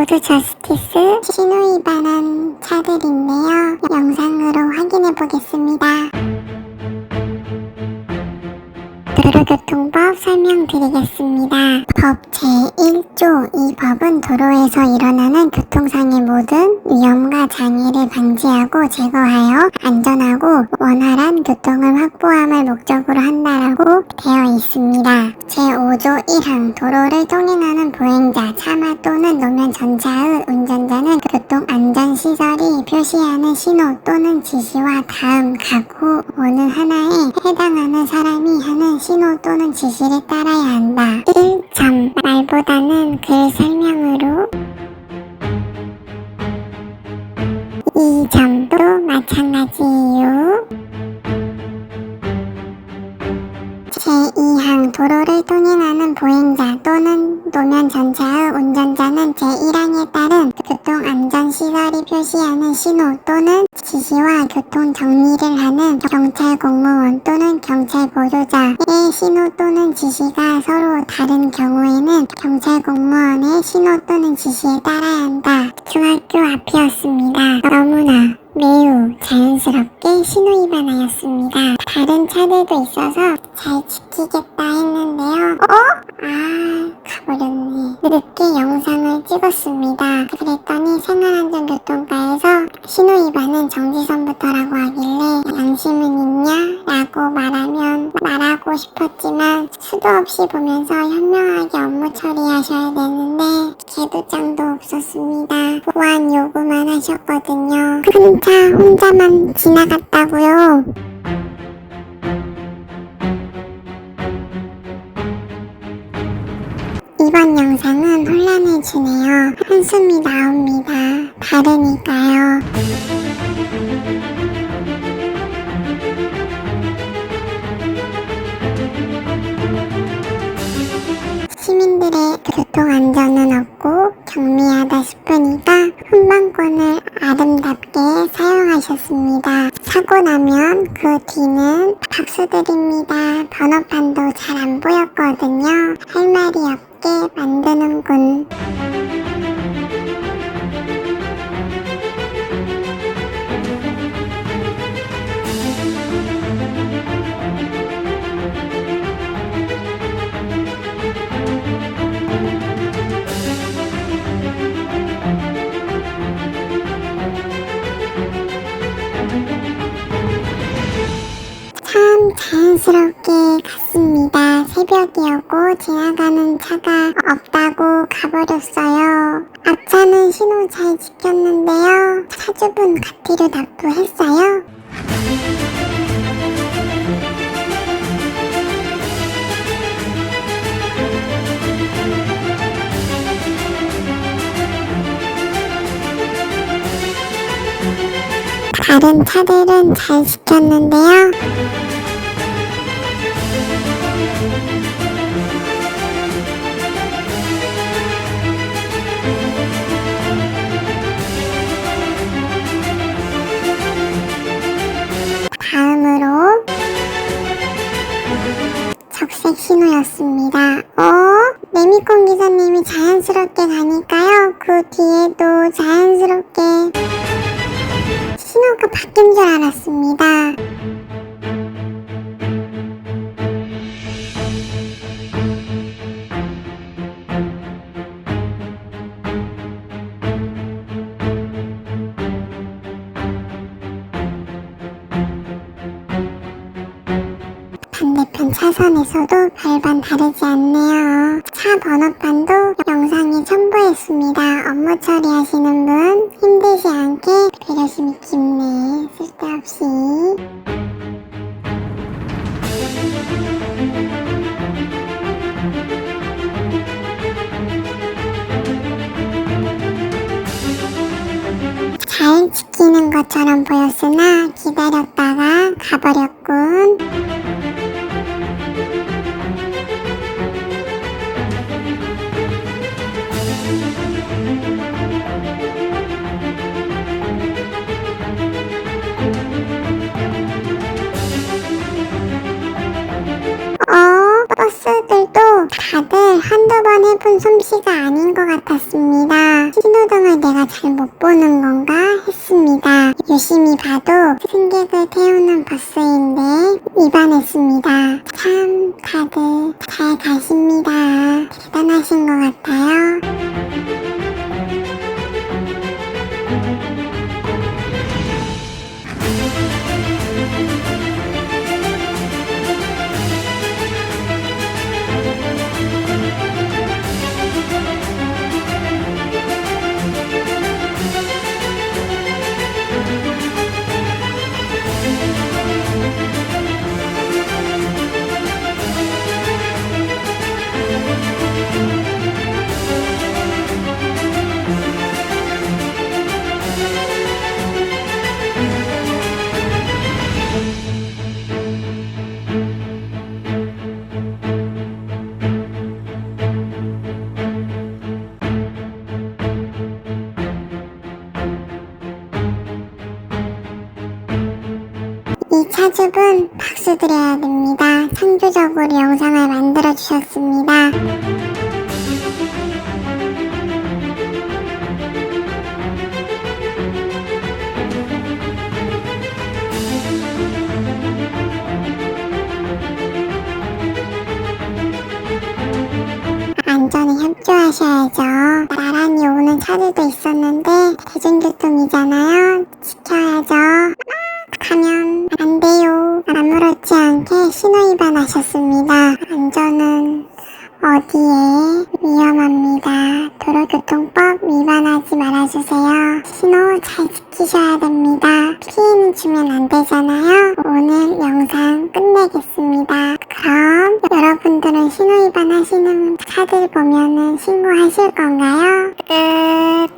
로드 저스티스 신호 위반한 차들인데요. 영상으로 확인해 보겠습니다. 도로교통법 설명드리겠습니다. 법 제1조 이 법은 도로에서 일어나는 교통상의 모든 위험과 장애를 방지하고 제거하여 안전하고 원활한 교통을 확보함을 목적으로 한다라고 되어 있습니다. 제5조 1항 도로를 통행하는 보행자, 차마 또는 노면 전차의 운전자는 교통안전시설이 표시하는 신호 또는 지시와 다음 각후 어느 하나에 해당하는 사람이 하는 신호 또는 지시를 따라야 한다. 1점 말보다는 글 설명으로 2점도 마찬가지예요. 제2항 도로를 통행하는 보행자 또는 노면 전차의 운전자는 제1항에 따른 교통안전시설이 표시하는 신호 또는 지시와 교통 정리를 하는 경찰 공무원 또는 경찰 보조자의 신호 또는 지시가 서로 다른 경우에는 경찰 공무원의 신호 또는 지시에 따라야 한다. 중학교 앞이었습니다. 너무나 매우 자연스럽게 신호 위반하였습니다. 다른 차들도 있어서 잘 지키겠다 했는데요. 어? 아, 가버렸네. 늦게 영상을 찍었습니다. 그랬더니 생활안전교통과에서 신호 위반은 정지선부터라고 하길래 양심은 있냐? 라고 말하면 말하고 싶었지만 수도 없이 보면서 현명하게 업무 처리하셔야 되는데 개도장도 없었습니다. 보안 요구만 하셨거든요. 큰 차 혼자만 지나갔다고요. 이번 영상은 혼란해지네요. 한숨이 나옵니다. 다르니까요. 시민들의 교통 안전은 없고 경미하다 싶으니까 훈방권을 아름답게 사용하셨습니다. 사고 나면 그 뒤는 박수드립니다. 번호판도 잘 안 보였거든요. 할 말이 없게 만드는군. 참 자연스럽게 갔습니다. 새벽이었고 지나가는 차가 없다고 가버렸어요. 앞차는 신호 잘 지켰는데요. 차주분 갓뒤로 납부했어요. 다른 차들은 잘 지켰는데요. 자연스럽게 가니까요. 그 뒤에도 자연스럽게 신호가 바뀐 줄 알았습니다. 별반 다르지 않네요. 차 번호판도 영상에 첨부했습니다. 업무 처리하시는 분 힘들지 않게 배려심이 깊네. 쓸데없이. 잘 지키는 것처럼 보였으나 기다렸다가 가버렸군. 내가 잘 못 보는 건가 했습니다. 유심히 봐도 승객을 태우는 버스인데 위반했습니다. 참 다들 잘 가십니다. 대단하신 것 같아요. 이 차주분 박수 드려야 됩니다. 창조적으로 영상을 만들어 주셨습니다. 안전에 협조하셔야죠. 나란히 오는 차들도 있었는데 대중교통이잖아요. 지켜야죠. 가면 위반하셨습니다. 안전은 어디에 위험합니다. 도로교통법 위반하지 말아주세요. 신호 잘 지키셔야 됩니다. 피해는 주면 안 되잖아요. 오늘 영상 끝내겠습니다. 그럼 여러분들은 신호 위반하시는 차들 보면은 신고하실 건가요? 끝.